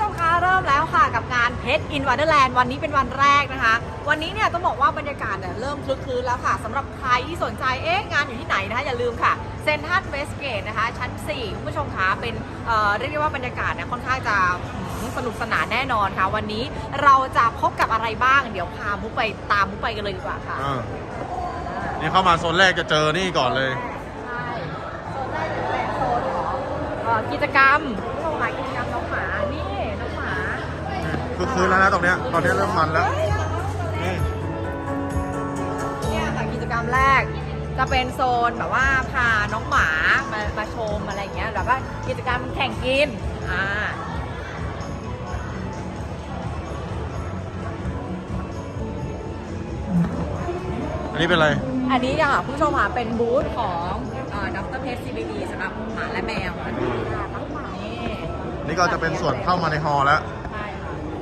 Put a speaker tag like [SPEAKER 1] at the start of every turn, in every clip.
[SPEAKER 1] ผู้ชมคะเริ่มแล้วค่ะกับงาน Pet in Wonderland วันนี้เป็นวันแรกนะคะ วันนี้เนี่ยต้องบอกว่าบรรยากาศเนี่ยเริ่มคลึกคลืนแล้วค่ะสำหรับใครที่สนใจเอ๊ะงานอยู่ที่ไหนนะคะอย่าลืมค่ะเซนทันเวสเกตนะคะ ชั้น 4 คุณผู้ชมคะเป็นเอ่อเรียกได้ว่าบรรยากาศเนี่ยค่อนข้างจะอืมสนุกสนานแน่นอนค่ะ วันนี้เราจะพบกับอะไรบ้าง เดี๋ยวพามุกไปตามมุกไปกันเลยดีกว่าค่ะ
[SPEAKER 2] อ่านี่เข้ามาโซนแรกจะเจอนี่ก่อนเลย
[SPEAKER 1] ใช่โซนแรกจะเป็นโซนของเอ่อกิจกรรมผู้ชมหมายกิจกรรม
[SPEAKER 2] คือคืนแล้วนะตรงเนี้ยตอนนี้เริ่มมันแล้วนี่
[SPEAKER 1] เนี่ยค่ะกิจกรรมแรก จะเป็นโซนแบบว่าพาน้องหมามามาชมอะไรอย่างเงี้ยแล้วก็กิจกรรมแข่งกินอ่า
[SPEAKER 2] อันนี้เป็นอะไร
[SPEAKER 1] อันนี้ค่ะผู้ชมค่ะเป็นบูธของด็อกเตอร์เพชซีบีดีสำหรับหมาและแมวนะคะน้องหมานี่
[SPEAKER 2] นี่ก็จะเป็นส่วนเข้ามาในฮอลล์แล้ว
[SPEAKER 1] ใช่ค่ะอั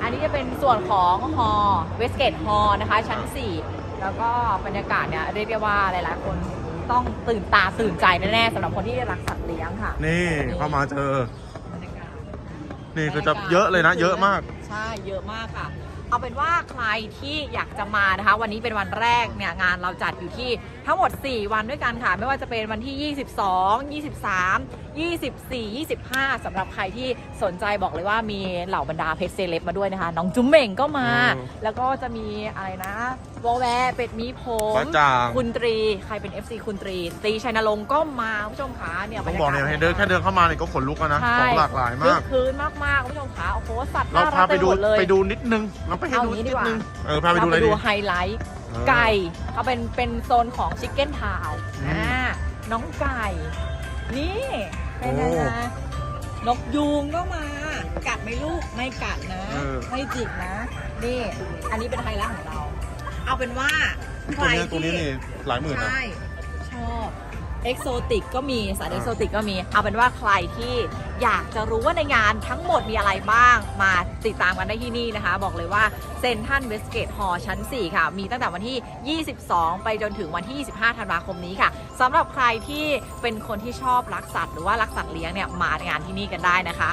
[SPEAKER 1] นนี้จะเป็นส่วนของฮอเวสเกตฮอนะคะ ชั้น 4 แล้วก็บรรยากาศเนี่ยเรียกได้ว่าหลายๆ คนต้องตื่นตาตื่นใจแน่ๆสำหรับคนที่รักสัตว์เลี้ยงค่ะ
[SPEAKER 2] นี่เข้ามาเจอ
[SPEAKER 1] บรรยากาศ
[SPEAKER 2] นี่คือจะเยอะเลยนะ เยอะมาก
[SPEAKER 1] ใช่เยอะมากค่ะ เอาเป็นว่าใครที่อยากจะมานะคะ วันนี้เป็นวันแรกเนี่ยงานเราจัดอยู่ที่ทั้งหมด 4 วันด้วยกันค่ะ ไม่ว่าจะเป็นวันที่ 22 23 24 25สำหรับใครที่สนใจบอกเลยว่ามีเหล่าบรรดาเพจเซเลบมาด้วยนะคะ น้องจุ๋มเหม่งก็มา
[SPEAKER 2] อืม
[SPEAKER 1] แล้วก็จะมีอะไรนะวอลแวร์เป็ดมีผม
[SPEAKER 2] ฟ้าจ่าง
[SPEAKER 1] คุณตรี ใครเป็น FC คุณตรีตรีชัยนรงค์ก็มาคุณผู้ชมขาเนี่ย
[SPEAKER 2] ต้องบอกเนี่ย
[SPEAKER 1] บรร
[SPEAKER 2] ให้
[SPEAKER 1] ยากาศ
[SPEAKER 2] เดินแค่เดินเข้ามาเนี่ยก็ขนลุกแล้วนะ
[SPEAKER 1] ใช่
[SPEAKER 2] ของหลากหลาย
[SPEAKER 1] คึ
[SPEAKER 2] มาก
[SPEAKER 1] กคืนมากๆคุณผู้ชมขาโอ้โหสัตว์
[SPEAKER 2] เรา
[SPEAKER 1] น่ารั
[SPEAKER 2] พากไป
[SPEAKER 1] เต็ม
[SPEAKER 2] ดู
[SPEAKER 1] หมดเลย
[SPEAKER 2] ไปดูนิดนึงเราไปให้
[SPEAKER 1] เอา
[SPEAKER 2] ดู
[SPEAKER 1] งี้
[SPEAKER 2] นิ
[SPEAKER 1] ดี
[SPEAKER 2] ด
[SPEAKER 1] กว่า
[SPEAKER 2] นึงเออพาไปดูอะไร
[SPEAKER 1] เรา
[SPEAKER 2] ดี
[SPEAKER 1] ไฮไลท์
[SPEAKER 2] เออ
[SPEAKER 1] ไก่เอาเป็นเป็นโซนของชิคเก้นทาว
[SPEAKER 2] อืม
[SPEAKER 1] อ่าน้องไก่ นี่เป็นไง
[SPEAKER 2] โอ้
[SPEAKER 1] นะนกยูงก็มา กัดไหม่ลูกไม่กัดนะ
[SPEAKER 2] เออ
[SPEAKER 1] ไม่จิกนะ นี่ อันนี้เป็นไฮไลท์ของเรา เอาเป็นว่าใค
[SPEAKER 2] ตัว
[SPEAKER 1] ร
[SPEAKER 2] เนี้ยตัวนี้
[SPEAKER 1] ที่
[SPEAKER 2] นี่หลายหมื่นนะ
[SPEAKER 1] ใช่ชอบเอ็กโซติกก็มีสายเอ็กโซติกก็มี เอาเป็นว่าใครที่อยากจะรู้ว่าในงานทั้งหมดมีอะไรบ้าง มาติดตามกันได้ที่นี่นะคะ บอกเลยว่าเซนทันเวสเกตฮอชั้น 4 ค่ะ มีตั้งแต่วันที่ 22 ไปจนถึงวันที่ 25 ธันวาคมนี้ค่ะสำหรับใครที่เป็นคนที่ชอบรักสัตว์หรือว่ารักสัตว์เลี้ยงเนี่ยมางานที่นี่กันได้นะคะ